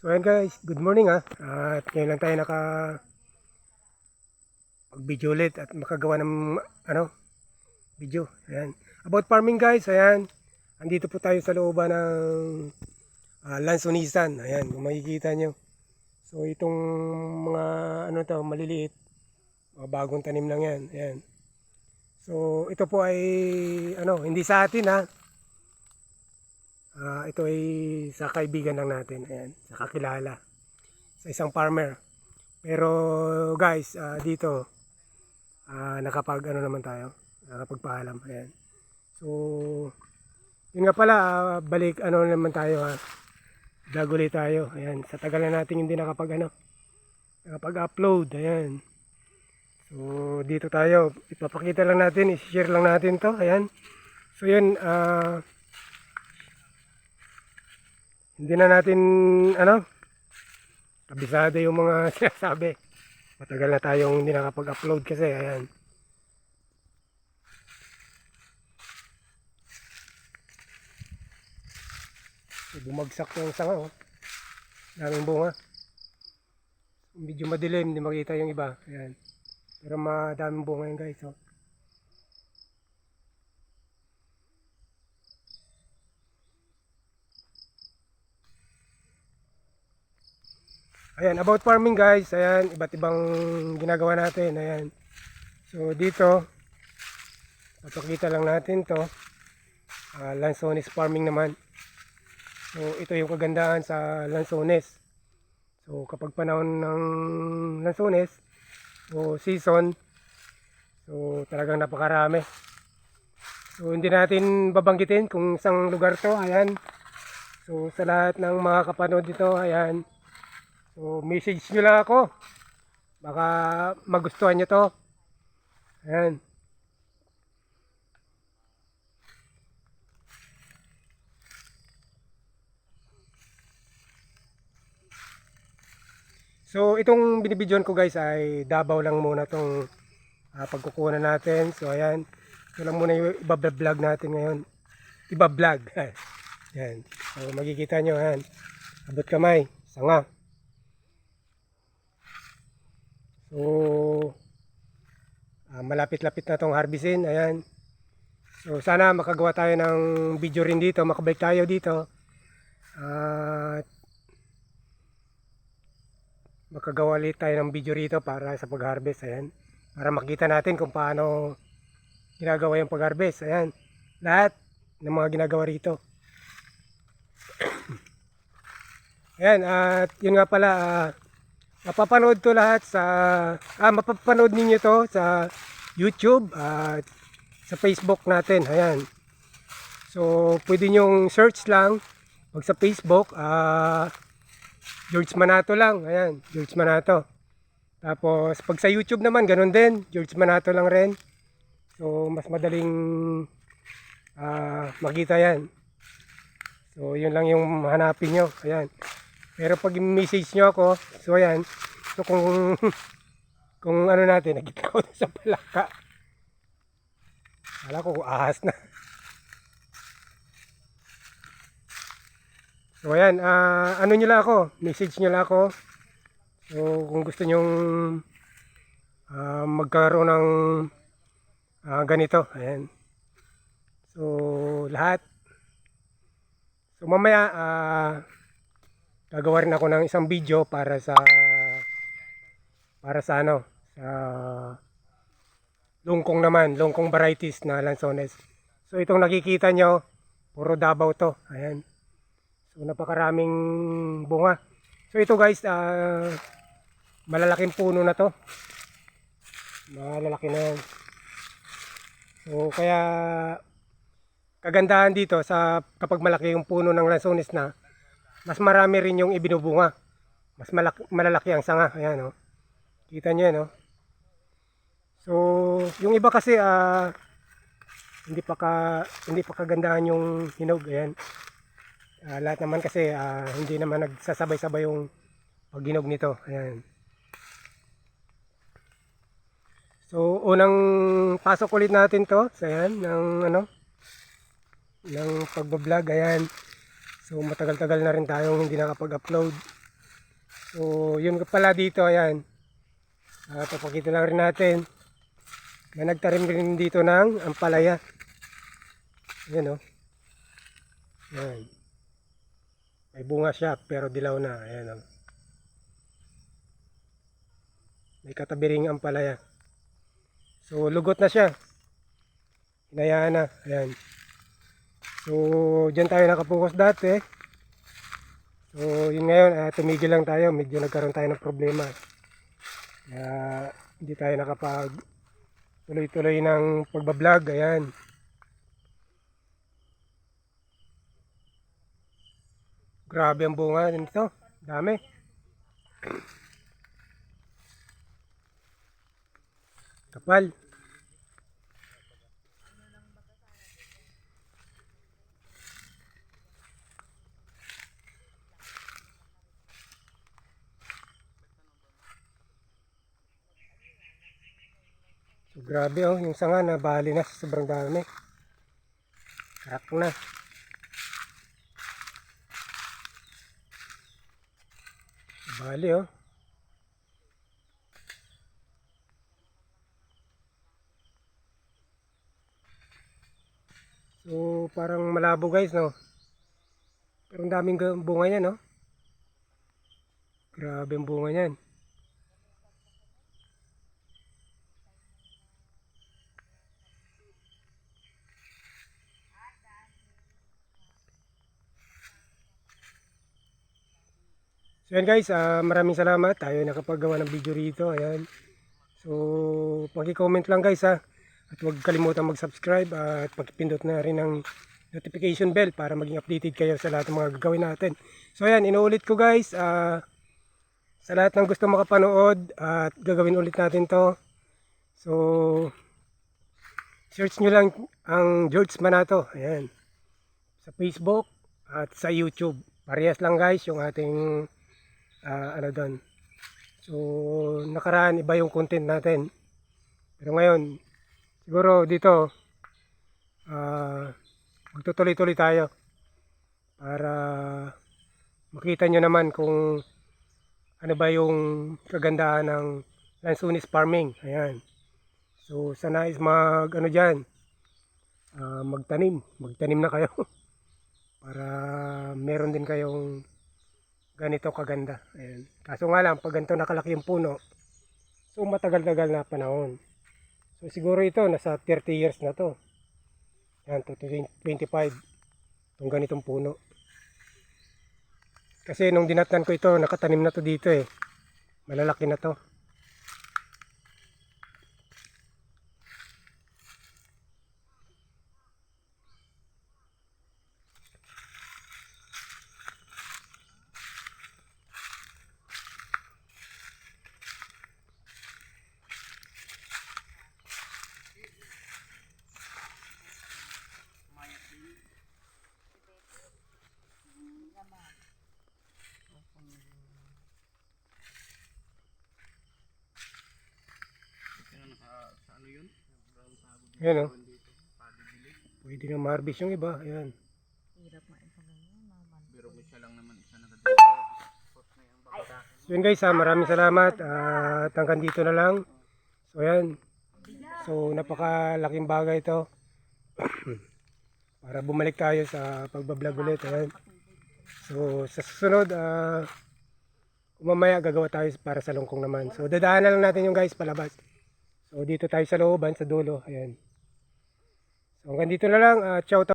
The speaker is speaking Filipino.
So ayan guys, good morning ah. At ngayon lang tayo naka mag-video ulit at makagawa ng ano, video. Ayan. About farming guys, ayan. Andito po tayo sa looban ng uh, Lansonisan. Ayan, kung makikita nyo. So itong mga ano to, maliliit. Mga bagong tanim lang yan. Ayan. So ito po ay ano, hindi sa atin ha. Ah, ito ay sa kaibigan lang natin, ayan, sa kakilala, sa isang farmer. Pero guys, ah, dito ah, nakapag ano naman tayo, nakapagpaalam, ayan. So, yun nga pala, ah, balik ano naman tayo ha. Vlog tayo, ayan. Sa tagal na natin hindi nakapag ano, nakapag-upload, ayan. So, dito tayo, ipapakita lang natin, i-share lang natin to, ayan. So, yun, ah, hindi na natin ano kabisado yung mga sinasabi. Matagal na tayong hindi nakapag-upload kasi ayan. Bumagsak yung sanga oh. Daming bunga. Medyo madilim hindi makita yung iba ayan. Pero madaming bunga yun guys oh. Ayan, about farming guys, ayan, iba't ibang ginagawa natin, ayan. So dito, papakita lang natin to, uh, Lanzones farming naman. So ito yung kagandahan sa Lanzones. So kapag panahon ng Lanzones, o season, so talagang napakarami. So hindi natin babanggitin kung isang lugar to, ayan. So sa lahat ng mga kapanood dito, ayan, So, message nyo lang ako. Baka magustuhan nyo to. Ayan. So, itong binibidyon ko guys ay dabaw lang muna tong uh, pagkukuha natin. So, ayan. Ito lang muna yung ibablog natin ngayon. Ibablog. Ayan. So, magkikita nyo. Ayan. Abot kamay. Sanga. So, ah, malapit-lapit na tong harvestin. Ayan. So, sana makagawa tayo ng video rin dito. Makabalik tayo dito. At makagawa ulit tayo ng video rito para sa pag-harvest. Ayan. Para makita natin kung paano ginagawa yung pag-harvest. Ayan. Lahat ng mga ginagawa rito. Ayan. At yun nga pala, ah, Mapapanood to lahat sa ah mapapanood ninyo to sa YouTube at sa Facebook natin. Ayan. So, pwede nyo search lang pag sa Facebook, ah George Manato lang. Ayan, George Manato. Tapos pag sa YouTube naman ganun din, George Manato lang rin. So, mas madaling ah makita 'yan. So, yun lang yung hanapin nyo. Ayan. Pero pag message nyo ako, so ayan, so kung, kung ano natin, nakita ko sa palaka. Kala ko ahas na. So ayan, uh, ano nyo lang ako, message nyo lang ako. So kung gusto nyo uh, magkaroon ng uh, ganito, ayan. So lahat. So mamaya, ah, uh, gagawa rin ako ng isang video para sa para sa ano sa lungkong naman lungkong varieties na lansones so itong nakikita nyo puro dabaw to. Ayan. So napakaraming bunga. So ito guys uh, malalaking puno na to. Malalaki na yan. So kaya kagandahan dito sa kapag malaki yung puno ng lansones na mas marami rin yung ibinubunga. Mas malaki, malalaki ang sanga. Ayan, oh. Kita nyo yan, oh. So, yung iba kasi, ah, hindi pa ka, hindi pa kagandahan yung hinog. Ayan. Ah, lahat naman kasi, ah, hindi naman nagsasabay-sabay yung paghinog nito. Ayan. So, unang pasok ulit natin to. So, ayan, ng, ano, ng pagbablog. Ayan. So matagal-tagal na rin tayong hindi nakapag-upload. So, yun pala dito, ayan. Uh, papakita lang rin natin na nagtarim rin dito ng ampalaya. Ayan o. Ayan. May bunga siya pero dilaw na. Ayan o. May katabi ring ampalaya. So, lugot na siya. Hinayaan na. Ayan. So, dyan tayo nakapokus dati. So, yun ngayon, ah, tumigil lang tayo. Medyo nagkaroon tayo ng problema. Kaya, hindi tayo nakapag tuloy-tuloy ng pagbablog. Ayan. Grabe ang bunga nito. Dami. Kapal. Grabe oh, yung sanga na bali na sobrang dami. Crack na. Bali oh. So, parang malabo guys, no? Pero ang daming ga- bunga niya, no? Grabe ang bunga niyan. So yan guys, ah, maraming salamat. Tayo nakapagawa ng video rito. Ayan. So, paki-comment lang guys ha. At huwag kalimutan mag-subscribe at pagpindot na rin ng notification bell para maging updated kayo sa lahat ng mga gagawin natin. So ayan, inuulit ko guys. ah, sa lahat ng gusto makapanood at gagawin ulit natin to. So, search nyo lang ang George Manato. Ayan. Sa Facebook at sa YouTube. Parehas lang guys yung ating ah, ano doon. So, nakaraan iba yung content natin. Pero ngayon, siguro dito, ah, magtutuloy-tuloy tayo para makita nyo naman kung ano ba yung kagandahan ng Lansunis farming. Ayan. So, sana is mag, ano dyan, ah, magtanim. Magtanim na kayo. para meron din kayong ganito kaganda. Ayan. Kaso nga lang, pag ganito nakalaki yung puno, so matagal-tagal na panahon. So siguro ito, nasa 30 years na to. Yan, to 25. Itong ganitong puno. Kasi nung dinatnan ko ito, nakatanim na to dito eh. Malalaki na to. Yan o. Pwede na ma-harvest yung iba. Ayan. So yun guys ha, maraming salamat at hanggang dito na lang. So ayan. So napakalaking bagay ito. Para bumalik tayo sa pagbablog ulit. Ayan. So sa susunod, ah mamaya gagawa tayo para sa lungkong naman. So dadaanan lang natin yung guys palabas. So dito tayo sa looban, sa dulo. Ayan. So hanggang dito na lang. Uh, ciao.